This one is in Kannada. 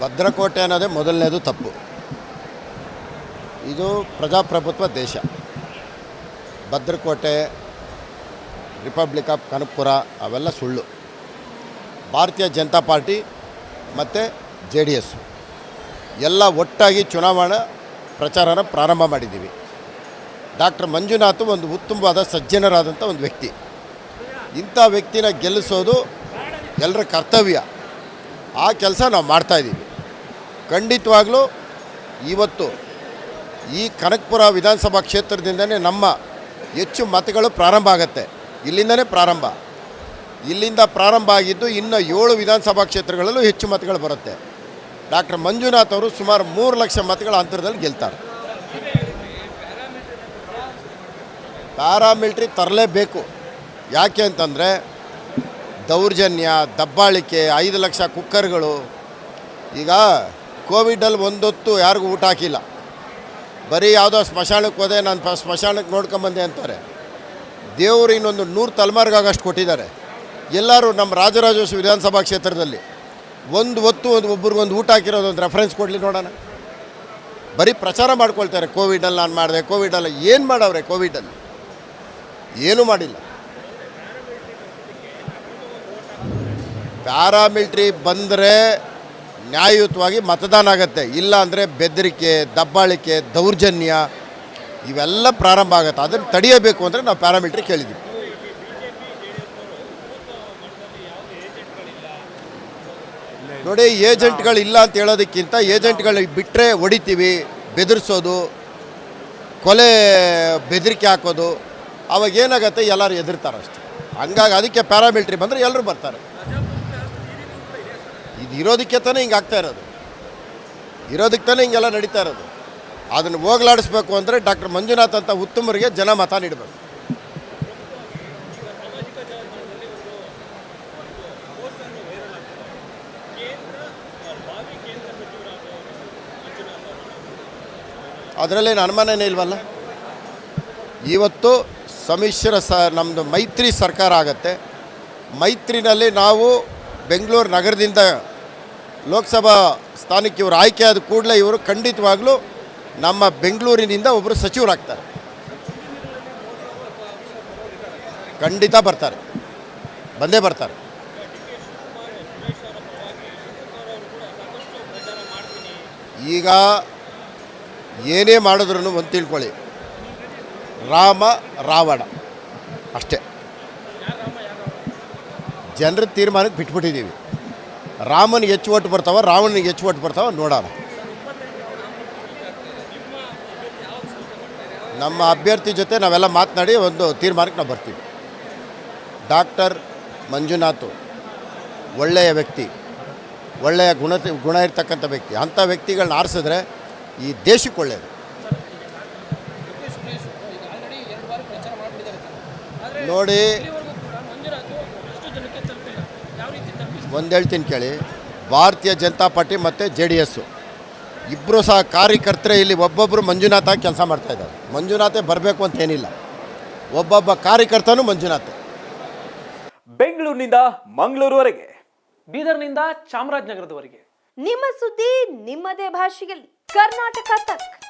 ಭದ್ರಕೋಟೆ ಅನ್ನೋದೇ ಮೊದಲನೇದು ತಪ್ಪು. ಇದು ಪ್ರಜಾಪ್ರಭುತ್ವ ದೇಶ. ಭದ್ರಕೋಟೆ, ರಿಪಬ್ಲಿಕ್ ಆಫ್ ಕನಕಪುರ ಅವೆಲ್ಲ ಸುಳ್ಳು. ಭಾರತೀಯ ಜನತಾ ಪಾರ್ಟಿ ಮತ್ತು ಜೆ ಡಿ ಎಸ್. ಎಲ್ಲ ಒಟ್ಟಾಗಿ ಚುನಾವಣಾ ಪ್ರಚಾರನ ಪ್ರಾರಂಭ ಮಾಡಿದ್ದೀವಿ. ಡಾಕ್ಟರ್ ಮಂಜುನಾಥ್ ಒಂದು ಉತ್ತಮವಾದ ಸಜ್ಜನರಾದಂಥ ಒಂದು ವ್ಯಕ್ತಿ. ಇಂಥ ವ್ಯಕ್ತಿನ ಗೆಲ್ಲಿಸೋದು ಎಲ್ಲರ ಕರ್ತವ್ಯ. ಆ ಕೆಲಸ ನಾವು ಮಾಡ್ತಾಯಿದ್ದೀವಿ ಖಂಡಿತವಾಗ್ಲೂ ಇವತ್ತು ಈ ಕನಕಪುರ ವಿಧಾನಸಭಾ ಕ್ಷೇತ್ರದಿಂದನೇ ನಮ್ಮ ಹೆಚ್ಚು ಮತಗಳು ಪ್ರಾರಂಭ ಆಗುತ್ತೆ. ಇಲ್ಲಿಂದನೇ ಪ್ರಾರಂಭ. ಇಲ್ಲಿಂದ ಪ್ರಾರಂಭ ಆಗಿದ್ದು ಇನ್ನು ಏಳು ವಿಧಾನಸಭಾ ಕ್ಷೇತ್ರಗಳಲ್ಲೂ ಹೆಚ್ಚು ಮತಗಳು ಬರುತ್ತೆ. ಡಾಕ್ಟರ್ ಮಂಜುನಾಥ್ ಅವರು ಸುಮಾರು ಮೂರು ಲಕ್ಷ ಮತಗಳ ಅಂತರದಲ್ಲಿ ಗೆಲ್ತಾರೆ. ಪ್ಯಾರಾಮಿಲ್ಟ್ರಿ ತರಲೇಬೇಕು. ಯಾಕೆ ಅಂತಂದರೆ ದೌರ್ಜನ್ಯ, ದಬ್ಬಾಳಿಕೆ, ಐದು ಲಕ್ಷ ಕುಕ್ಕರ್ಗಳು, ಈಗ ಕೋವಿಡಲ್ಲಿ ಒಂದೊತ್ತು ಯಾರಿಗೂ ಊಟ ಹಾಕಿಲ್ಲ. ಬರೀ ಯಾವುದೋ ಸ್ಮಶಾನಕ್ಕೆ ಹೋದೆ, ನಾನು ಸ್ಮಶಾನಕ್ಕೆ ನೋಡ್ಕೊಂಬಂದೆ ಅಂತಾರೆ. ದೇವರು ಇನ್ನೊಂದು ನೂರು ತಲೆಮಾರಿಗಾಗಷ್ಟು ಕೊಟ್ಟಿದ್ದಾರೆ. ಎಲ್ಲರೂ ನಮ್ಮ ರಾಜರಾಜೇಶ್ವರಿ ವಿಧಾನಸಭಾ ಕ್ಷೇತ್ರದಲ್ಲಿ ಒಂದು ಹೊತ್ತು ಒಂದು ಒಬ್ರಿಗೊಂದು ಊಟ ಹಾಕಿರೋದು ಒಂದು ರೆಫರೆನ್ಸ್ ಕೊಡಲಿ ನೋಡೋಣ. ಬರೀ ಪ್ರಚಾರ ಮಾಡ್ಕೊಳ್ತಾರೆ, ಕೋವಿಡಲ್ಲಿ ನಾನು ಮಾಡಿದೆ, ಕೋವಿಡಲ್ಲಿ ಏನು ಮಾಡವ್ರೆ ಕೋವಿಡಲ್ಲಿ? ಏನೂ ಮಾಡಿಲ್ಲ. ಪ್ಯಾರಾಮಿಲ್ಟ್ರಿ ಬಂದರೆ ನ್ಯಾಯಯುತವಾಗಿ ಮತದಾನ ಆಗುತ್ತೆ. ಇಲ್ಲ ಅಂದರೆ ಬೆದರಿಕೆ, ದಬ್ಬಾಳಿಕೆ, ದೌರ್ಜನ್ಯ ಇವೆಲ್ಲ ಪ್ರಾರಂಭ ಆಗುತ್ತೆ. ಅದನ್ನು ತಡೆಯಬೇಕು ಅಂದರೆ ನಾವು ಪ್ಯಾರಾಮೀಟ್ರ್ ಕೇಳಿದ್ವಿ. ನೋಡಿ ಏಜೆಂಟ್ಗಳು ಇಲ್ಲ ಅಂತ ಹೇಳೋದಕ್ಕಿಂತ ಏಜೆಂಟ್ಗಳಿಗೆ ಬಿಟ್ಟರೆ ಹೊಡಿತೀವಿ, ಬೆದರಿಸೋದು, ಕೊಲೆ, ಬೆದರಿಕೆ ಹಾಕೋದು, ಅವಾಗ ಏನಾಗುತ್ತೆ? ಎಲ್ಲರೂ ಹೆದರ್ತಾರೆ ಅಷ್ಟೆ. ಹಂಗಾಗಿ ಅದಕ್ಕೆ ಪ್ಯಾರಾಮಿಲ್ಟ್ರಿ ಬಂದರೆ ಎಲ್ಲರೂ ಬರ್ತಾರೆ. ಇದು ಇರೋದಕ್ಕೆ ತಾನೇ ಹಿಂಗೆ ಆಗ್ತಾ ಇರೋದು. ಇರೋದಕ್ಕೆ ತಾನೇ ಹಿಂಗೆಲ್ಲ ನಡೀತಾ ಇರೋದು. ಅದನ್ನು ಹೋಗ್ಲಾಡಿಸ್ಬೇಕು ಅಂದರೆ ಡಾಕ್ಟರ್ ಮಂಜುನಾಥ್ ಅಂತ ಉತ್ತಮರಿಗೆ ಜನ ಮತ ನೀಡಬೇಕು. ಅದರಲ್ಲೇನು ಅನುಮಾನನೇ ಇಲ್ವಲ್ಲ? ಇವತ್ತು ಸಮ್ಮಿಶ್ರ ಸ ನಮ್ಮದು ಮೈತ್ರಿ ಸರ್ಕಾರ ಆಗತ್ತೆ. ಮೈತ್ರಿನಲ್ಲಿ ನಾವು ಬೆಂಗಳೂರು ನಗರದಿಂದ ಲೋಕಸಭಾ ಸ್ಥಾನಕ್ಕೆ ಇವರು ಆಯ್ಕೆ ಕೂಡಲೇ ಇವರು ಖಂಡಿತವಾಗ್ಲೂ ನಮ್ಮ ಬೆಂಗಳೂರಿನಿಂದ ಒಬ್ಬರು ಸಚಿವರಾಗ್ತಾರೆ. ಖಂಡಿತ ಬರ್ತಾರೆ. ಬಂದೇ ಬರ್ತಾರೆ. ಈಗ ಏನೇ ಮಾಡಿದ್ರು ಒಂದು ತಿಳ್ಕೊಳ್ಳಿ. ರಾಮ, ರಾವಣ, ಅಷ್ಟೇ. ಜನರ ತೀರ್ಮಾನಕ್ಕೆ ಬಿಟ್ಬಿಟ್ಟಿದ್ದೀವಿ. ರಾಮನಿಗೆ ಹೆಚ್ಚು ಓಟ್ ಬರ್ತಾವ ರಾವಣನಿಗೆ ಹೆಚ್ಚು ಓಟ್ ಬರ್ತಾವ ನೋಡೋಣ. ನಮ್ಮ ಅಭ್ಯರ್ಥಿ ಜೊತೆ ನಾವೆಲ್ಲ ಮಾತನಾಡಿ ಒಂದು ತೀರ್ಮಾನಕ್ಕೆ ನಾವು ಬರ್ತೀವಿ. ಡಾಕ್ಟರ್ ಮಂಜುನಾಥ್ ಒಳ್ಳೆಯ ವ್ಯಕ್ತಿ ಒಳ್ಳೆಯ ಗುಣ ಗುಣ ಇರ್ತಕ್ಕಂಥ ವ್ಯಕ್ತಿ. ಅಂಥ ವ್ಯಕ್ತಿಗಳನ್ನ ಆರಿಸಿದ್ರೆ ಈ ದೇಶಕ್ಕೆ ಒಳ್ಳೆಯದು ನೋಡಿ ಒಂದು ಹೇಳ್ತೀನಿ ಕೇಳಿ ಭಾರತೀಯ ಜನತಾ ಪಾರ್ಟಿ ಮತ್ತು ಜೆ ಡಿ ಎಸ್ಸು. ಇಬ್ಬರು ಸಹ ಕಾರ್ಯಕರ್ತರೇ ಇಲ್ಲಿ ಒಬ್ಬೊಬ್ಬರು ಮಂಜುನಾಥ ಕೆಲಸ ಮಾಡ್ತಾಯಿದ್ದಾರೆ ಮಂಜುನಾಥೆ ಬರಬೇಕು ಅಂತ ಏನಿಲ್ಲ. ಒಬ್ಬೊಬ್ಬ ಕಾರ್ಯಕರ್ತನೂ ಮಂಜುನಾಥ. ಬೆಂಗಳೂರಿನಿಂದ ಮಂಗಳೂರುವರೆಗೆ. ಬೀದರ್ನಿಂದ ಚಾಮರಾಜನಗರದವರೆಗೆ. ನಿಮ್ಮ ಸುದ್ದಿ ನಿಮ್ಮದೇ ಭಾಷೆಯಲ್ಲಿ. ಕರ್ನಾಟಕ ತಕ್.